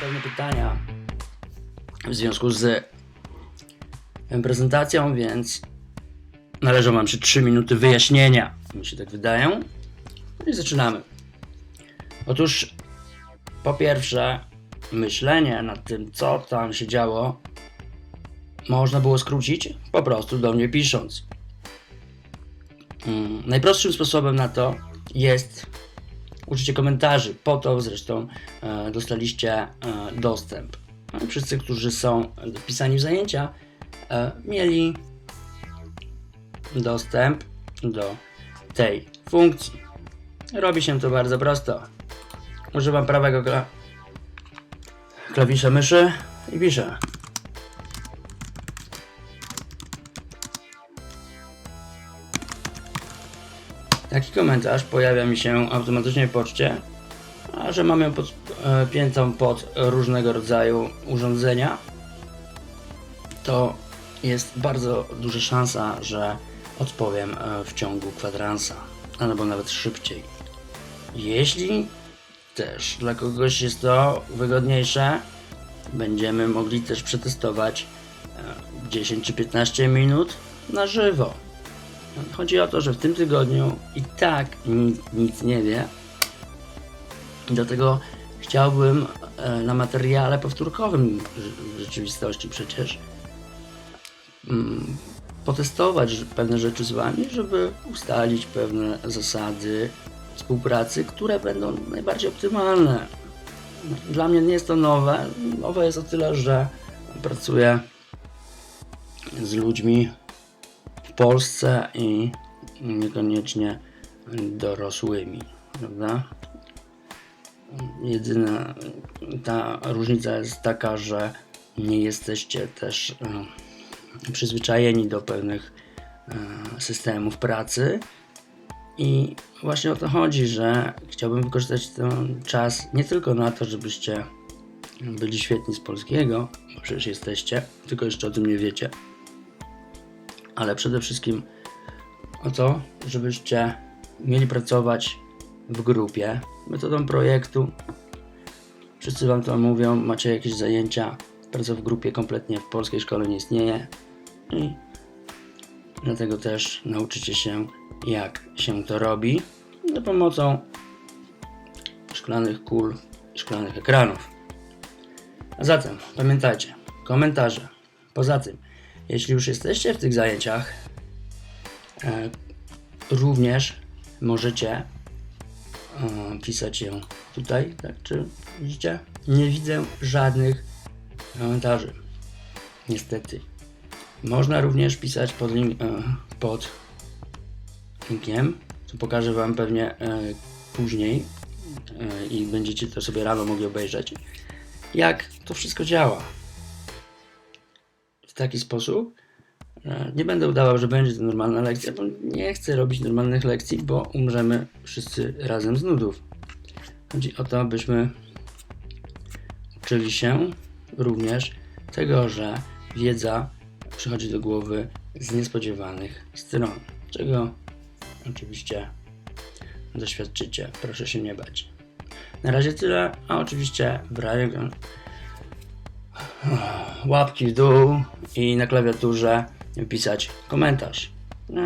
pewne pytania w związku z prezentacją, więc należą Wam się 3 minuty wyjaśnienia. Mi się tak wydają. No i zaczynamy. Otóż, po pierwsze, myślenie nad tym, co tam się działo, można było skrócić po prostu do mnie pisząc. Mm, Najprostszym sposobem na to jest użycie komentarzy. Po to zresztą e, dostaliście e, dostęp. No Wszyscy, którzy są wpisani w zajęcia, e, mieli dostęp do tej funkcji. Robi się to bardzo prosto. Używam prawego kla klawisza myszy i piszę. Taki komentarz pojawia mi się automatycznie w poczcie, że mam ją podpiętą pod różnego rodzaju urządzenia, to jest bardzo duża szansa, że odpowiem e, w ciągu kwadransa, albo nawet szybciej. Jeśli też dla kogoś jest to wygodniejsze, będziemy mogli też przetestować e, 10 czy 15 minut na żywo. Chodzi o to, że w tym tygodniu i tak nikt nic nie wie. Dlatego chciałbym e, na materiale powtórkowym w- rzeczywistości przecież mm, potestować pewne rzeczy z Wami, żeby ustalić pewne zasady współpracy, które będą najbardziej optymalne. Dla mnie nie jest to nowe. Nowe jest o tyle, że pracuję z ludźmi w Polsce i niekoniecznie dorosłymi, prawda? Jedyna ta różnica jest taka, że nie jesteście też e, przyzwyczajeni do pewnych e, systemów pracy i właśnie o to chodzi, że chciałbym wykorzystać ten czas nie tylko na to, żebyście byli świetni z polskiego, bo przecież jesteście, tylko jeszcze o tym nie wiecie, ale przede wszystkim o to, żebyście mieli pracować w grupie metodą projektu. Wszyscy wam to mówią, macie jakieś zajęcia, praca w grupie kompletnie w polskiej szkole nie istnieje i dlatego też nauczycie się jak się to robi za pomocą szklanych kul szklanych ekranów. A zatem pamiętajcie, komentarze. Poza tym, jeśli już jesteście w tych zajęciach, e, również możecie e, pisać ją tutaj, tak czy widzicie? Nie widzę żadnych komentarzy. Niestety. Można również pisać pod, link, e, pod linkiem, co pokażę Wam pewnie później i będziecie to sobie rano mogli obejrzeć, jak to wszystko działa. W taki sposób e, nie będę udawał, że będzie to normalna lekcja, bo nie chcę robić normalnych lekcji, bo umrzemy wszyscy razem z nudów. Chodzi o to, abyśmy uczyli się również tego, że wiedza przychodzi do głowy z niespodziewanych stron, czego oczywiście doświadczycie. Proszę się nie bać. Na razie tyle, a oczywiście w razie łapki w dół i na klawiaturze wpisać komentarz. No,